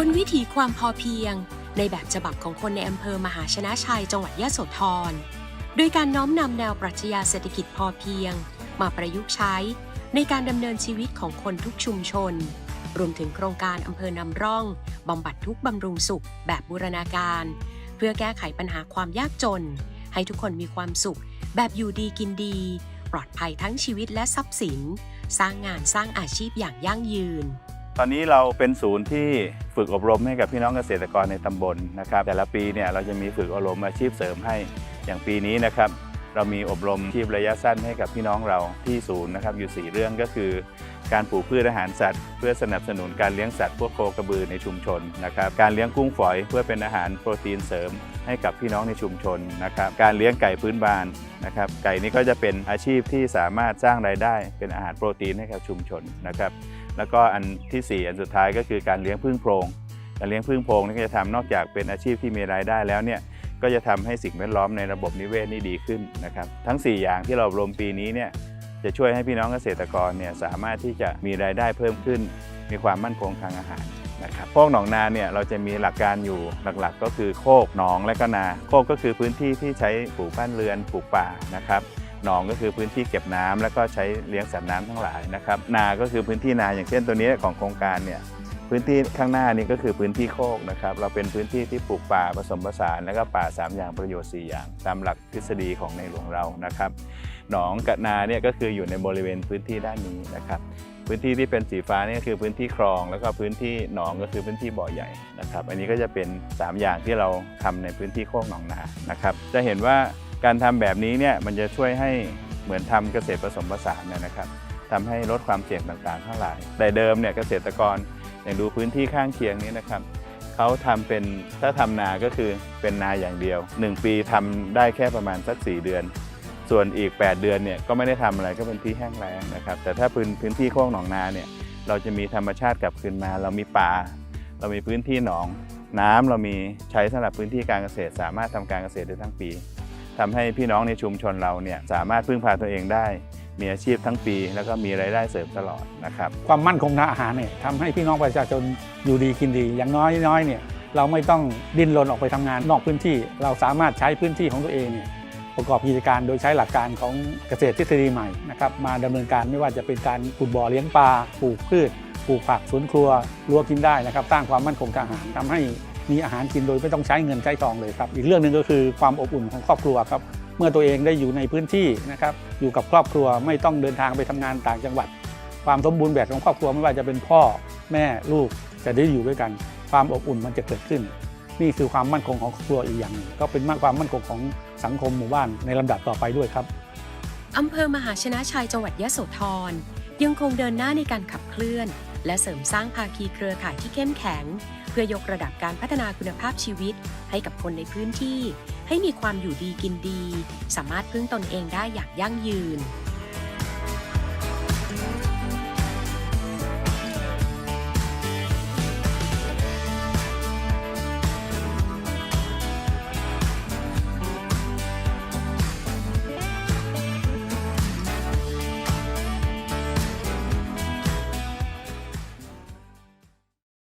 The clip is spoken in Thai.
บนวิถีความพอเพียง ในแบบฉบับของคนในอำเภอมหาชนะชัยจังหวัดยะโสธร โดยการน้อมนำแนวปรัชญาเศรษฐกิจพอเพียง มาประยุกต์ใช้ในการดำเนินชีวิตของคนทุกชุมชน รวมถึงโครงการอำเภอนำร่องบำบัดทุกบำรุงสุข แบบบูรณาการ เพื่อแก้ไขปัญหาความยากจน ให้ทุกคนมีความสุข แบบอยู่ดีกินดี ปลอดภัยทั้งชีวิตและทรัพย์สิน สร้างงานสร้างอาชีพอย่างยั่งยืน ตอนนี้เราเป็นศูนย์ที่ฝึกอบรมให้กับพี่น้องเกษตรกรในตำบลนะครับ แต่ละปีเนี่ยเราจะมีฝึกอบรมอาชีพเสริมให้อย่างปีนี้นะครับ เรามีอบรมอาชีพระยะสั้นให้กับพี่น้องเราที่ศูนย์นะครับอยู่ 4 เรื่องก็คือ การปลูกพืชอาหารสัตว์ เพื่อสนับสนุนการเลี้ยงสัตว์พวกโคกระบือในชุมชนนะครับ การเลี้ยงกุ้งฝอยเพื่อเป็นอาหารโปรตีนเสริมให้กับพี่น้องในชุมชนนะครับ การเลี้ยงไก่พื้นบ้านนะครับ ไก่นี้ก็จะเป็นอาชีพที่สามารถสร้างรายได้ เป็นอาหารโปรตีนให้กับชุมชนนะครับ แล้วก็อันทีสี่ 4 อันสุดท้ายก็คือการเลี้ยงพึ่งโพรง การเลี้ยงพึ่งโพรงนี่ก็จะทำนอกจากเป็นอาชีพที่มีรายได้แล้วเนี่ยก็จะทำให้สิ่งแวดล้อมในระบบนิเวศนี่ดีขึ้นนะครับทั้ง 4 อย่างที่เราอบรมปีนี้เนี่ยจะช่วยให้พี่น้องเกษตรกรเนี่ยสามารถที่จะมีรายได้เพิ่มขึ้น มีความมั่นคงทางอาหารนะครับพวกหนองนาเนี่ยเราจะมีหลักการอยู่หลักๆ ก็คือโคกหนองและก็นา โคกก็คือพื้นที่ที่ใช้ปลูกบ้านเรือนปลูกป่านะครับ หนองก็คือพื้นที่เก็บน้ำแล้วก็ใช้เลี้ยงสัตว์น้ำทั้งหลายนะครับนาก็คือพื้นที่นาอย่างเช่นตัวนี้ของโครงการเนี่ยพื้นที่ข้างหน้านี่ก็คือพื้นที่โคกนะครับ เราเป็นพื้นที่ที่ปลูกป่าผสมผสานแล้วก็ป่า 3 อย่างประโยชน์ 4 อย่าง ตามหลักทฤษฎีของในหลวงเรานะครับ หนองกับนาเนี่ยก็คืออยู่ในบริเวณพื้นที่ด้านนี้นะครับ พื้นที่ที่เป็นสีฟ้านี่ก็คือพื้นที่คลอง แล้วก็พื้นที่หนองก็คือพื้นที่บ่อใหญ่นะครับ อันนี้ก็จะเป็น 3 อย่างที่เราทำในพื้นที่โคกหนองนานะครับ จะเห็นว่า การทำแบบนี้เนี่ยมันจะช่วยให้เหมือนทำเกษตรผสมผสานเนยนะครับทำให้ลดความเสี่ยงต่างๆทั้งหลาย แต่เดิมเนี่ยเกษตรกรอย่างดูพื้นที่ข้างเคียงนี้นะครับเขาทำเป็นถ้าทำนาก็คือเป็นนาอย่างเดียว 1 ปีทำได้แค่ประมาณสัก 4 เดือน ส่วนอีก 8 เดือนเนี่ยก็ไม่ได้ทำอะไรก็เป็นที่แห้งแล้งนะครับ แต่ถ้าพื้นพื้นที่โค้งหนองนาเนี่ยเราจะมีธรรมชาติกลับคืนมา เรามีป่า เรามีพื้นที่หนอง น้ำเรามีใช้สำหรับพื้นที่การเกษตร สามารถทำการเกษตรได้ทั้งปี ทำให้พี่น้องในชุมชนเราเนี่ยสามารถพึ่งพาตัวเองได้ มีอาชีพทั้งปี แล้วก็มีรายได้เสริมตลอดนะครับความมั่นคงทางอาหารเนี่ยทำให้พี่น้องประชาชนอยู่ดีกินดี อย่างน้อยน้อยเนี่ยเราไม่ต้องดิ้นรนออกไปทำงานนอกพื้นที่ เราสามารถใช้พื้นที่ของตัวเองเนี่ยประกอบกิจการโดยใช้หลักการของเกษตรทฤษฎีใหม่นะครับมาดำเนินการไม่ว่าจะเป็นการขุดบ่อเลี้ยงปลาปลูกพืชปลูกผักสวนครัวรั้วกินได้นะครับสร้างความมั่นคงทางอาหารทำให้ มีอาหารกินโดยไม่ต้องใช้เงินใช้ทองเลยครับ อีกเรื่องหนึ่งก็คือความอบอุ่นของครอบครัวครับ เมื่อตัวเองได้อยู่ในพื้นที่นะครับ อยู่กับครอบครัวไม่ต้องเดินทางไปทำงานต่างจังหวัด ความสมบูรณ์แบบของครอบครัวไม่ว่าจะเป็นพ่อแม่ลูกจะได้อยู่ด้วยกัน ความอบอุ่นมันจะเกิดขึ้น นี่คือความมั่นคงของครอบครัวอีกอย่างก็เป็นมากความมั่นคงของสังคมหมู่บ้านในลำดับต่อไปด้วยครับอำเภอมหาชนะชัยจังหวัดยะโสธรยังคงเดินหน้าในการขับเคลื่อน และเสริมสร้างภาคีเครือข่ายที่เข้มแข็ง พื่อยกระดับการพัฒนาคุณภาพชีวิต ให้กับคนในพื้นที่ ให้มีความอยู่ดีกินดี สามารถพึ่งตนเองได้อย่างยั่งยืน